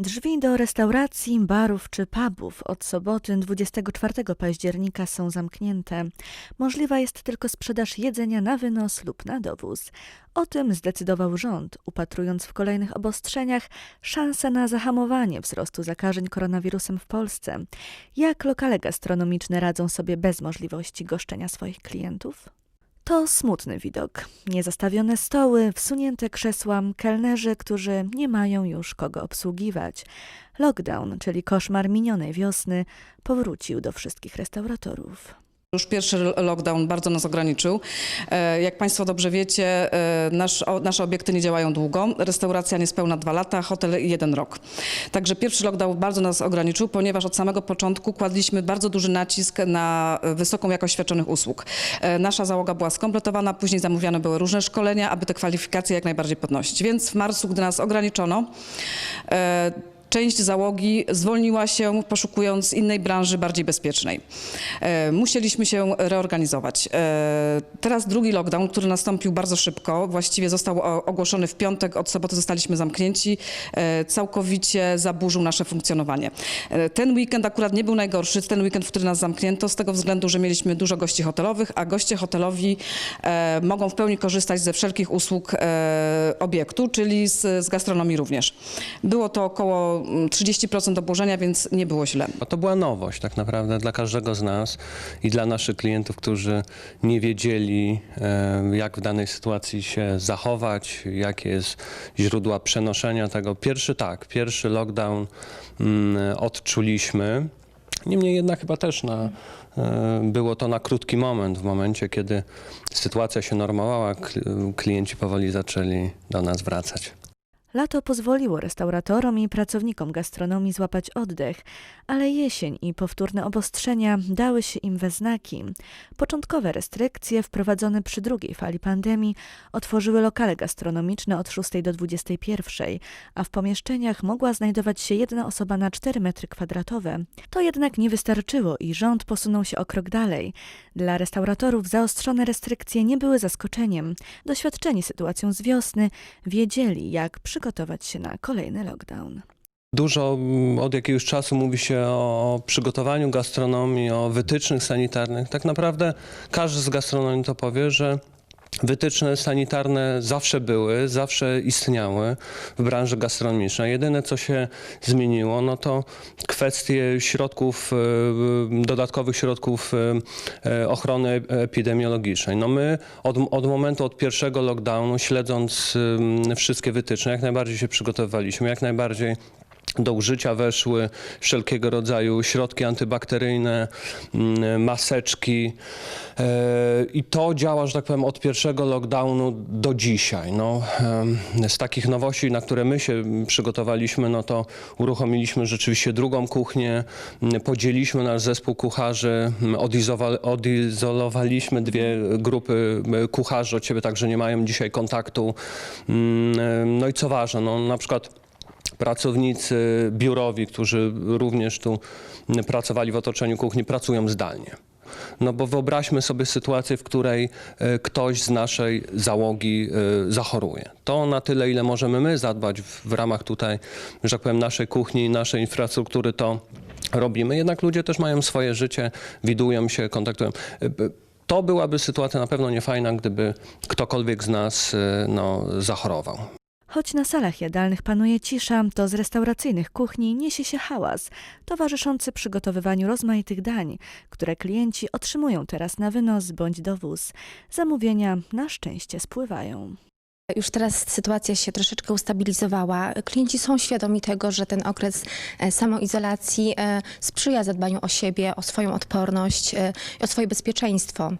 Drzwi do restauracji, barów czy pubów od soboty 24 października są zamknięte. Możliwa jest tylko sprzedaż jedzenia na wynos lub na dowóz. O tym zdecydował rząd, upatrując w kolejnych obostrzeniach szansę na zahamowanie wzrostu zakażeń koronawirusem w Polsce. Jak lokale gastronomiczne radzą sobie bez możliwości goszczenia swoich klientów? To smutny widok. Niezastawione stoły, wsunięte krzesła, kelnerzy, którzy nie mają już kogo obsługiwać. Lockdown, czyli koszmar minionej wiosny, powrócił do wszystkich restauratorów. Już pierwszy lockdown bardzo nas ograniczył. E, Jak Państwo dobrze wiecie, e, nasz, nasze obiekty nie działają długo. Restauracja niespełna dwa lata, hotel jeden rok. Także pierwszy lockdown bardzo nas ograniczył, ponieważ od samego początku kładliśmy bardzo duży nacisk na wysoką jakość świadczonych usług. E, Nasza załoga była skompletowana, później zamówione były różne szkolenia, aby te kwalifikacje jak najbardziej podnosić. Więc w marcu, gdy nas ograniczono, Część załogi zwolniła się, poszukując innej branży bardziej bezpiecznej. E, Musieliśmy się reorganizować. E, Teraz drugi lockdown, który nastąpił bardzo szybko, właściwie został ogłoszony w piątek, od soboty zostaliśmy zamknięci, e, całkowicie zaburzył nasze funkcjonowanie. Ten weekend akurat nie był najgorszy, ten weekend, w który nas zamknięto, z tego względu, że mieliśmy dużo gości hotelowych, a goście hotelowi mogą w pełni korzystać ze wszelkich usług obiektu, czyli z, z gastronomii również. Było to około 30% obłożenia, więc nie było źle. A to była nowość tak naprawdę dla każdego z nas i dla naszych klientów, którzy nie wiedzieli, e, jak w danej sytuacji się zachować, jakie jest źródła przenoszenia tego. Pierwszy tak, pierwszy lockdown mm, odczuliśmy. Niemniej jednak chyba też na, e, było to na krótki moment, w momencie, kiedy sytuacja się normowała, kl- klienci powoli zaczęli do nas wracać. Lato pozwoliło restauratorom i pracownikom gastronomii złapać oddech, ale jesień i powtórne obostrzenia dały się im we znaki. Początkowe restrykcje wprowadzone przy drugiej fali pandemii otworzyły lokale gastronomiczne od 6 do 21, a w pomieszczeniach mogła znajdować się jedna osoba na 4 metry kwadratowe. To jednak nie wystarczyło i rząd posunął się o krok dalej. Dla restauratorów zaostrzone restrykcje nie były zaskoczeniem. Doświadczeni sytuacją z wiosny wiedzieli, jak przygotować się na kolejny lockdown. Dużo mm, od jakiegoś czasu mówi się o przygotowaniu gastronomii, o wytycznych sanitarnych. Tak naprawdę każdy z gastronomii to powie, że wytyczne sanitarne zawsze były, zawsze istniały w branży gastronomicznej. Jedyne, co się zmieniło, no to kwestie środków, e, dodatkowych środków e, e, ochrony epidemiologicznej. No my od, od momentu, od pierwszego lockdownu, śledząc wszystkie wytyczne, jak najbardziej się przygotowywaliśmy, jak najbardziej do użycia weszły wszelkiego rodzaju środki antybakteryjne, mm, maseczki e, i to działa, że tak powiem, od pierwszego lockdownu do dzisiaj. No, z takich nowości, na które my się przygotowaliśmy, no to uruchomiliśmy rzeczywiście drugą kuchnię, m, podzieliliśmy nasz zespół kucharzy, m, odizowa- odizolowaliśmy dwie grupy m, kucharzy od siebie, także nie mają dzisiaj kontaktu. Mm, No i co ważne, no, na przykład pracownicy biurowi, którzy również tu pracowali w otoczeniu kuchni, pracują zdalnie. No bo wyobraźmy sobie sytuację, w której e, ktoś z naszej załogi e, zachoruje. To na tyle, ile możemy my zadbać w, ramach tutaj, że tak powiem, naszej kuchni, naszej infrastruktury, to robimy. Jednak ludzie też mają swoje życie, widują się, kontaktują. E, To byłaby sytuacja na pewno niefajna, gdyby ktokolwiek z nas no, zachorował. Choć na salach jadalnych panuje cisza, to z restauracyjnych kuchni niesie się hałas, towarzyszący przygotowywaniu rozmaitych dań, które klienci otrzymują teraz na wynos bądź dowóz. Zamówienia na szczęście spływają. Już teraz sytuacja się troszeczkę ustabilizowała. Klienci są świadomi tego, że ten okres e, samoizolacji e, sprzyja zadbaniu o siebie, o swoją odporność, e, o swoje bezpieczeństwo.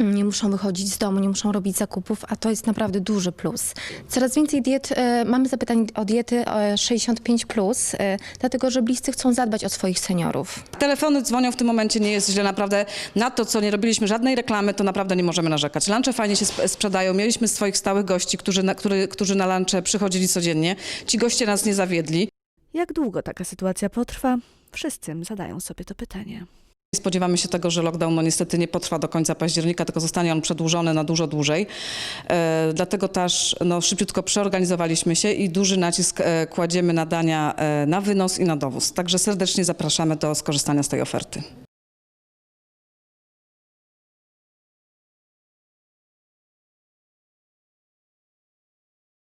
Nie muszą wychodzić z domu, nie muszą robić zakupów, a to jest naprawdę duży plus. Coraz więcej diet, e, mamy zapytań o diety e, 65, plus, e, dlatego że bliscy chcą zadbać o swoich seniorów. Telefony dzwonią w tym momencie, nie jest źle naprawdę. Na to, co nie robiliśmy żadnej reklamy, to naprawdę nie możemy narzekać. Lunche fajnie się sp- sprzedają. Mieliśmy swoich stałych gości, którzy na, który, którzy na lunche przychodzili codziennie. Ci goście nas nie zawiedli. Jak długo taka sytuacja potrwa? Wszyscy zadają sobie to pytanie. Spodziewamy się tego, że lockdown no niestety nie potrwa do końca października, tylko zostanie on przedłużony na dużo dłużej. E, dlatego też no, szybciutko przeorganizowaliśmy się i duży nacisk e, kładziemy na dania e, na wynos i na dowóz. Także serdecznie zapraszamy do skorzystania z tej oferty.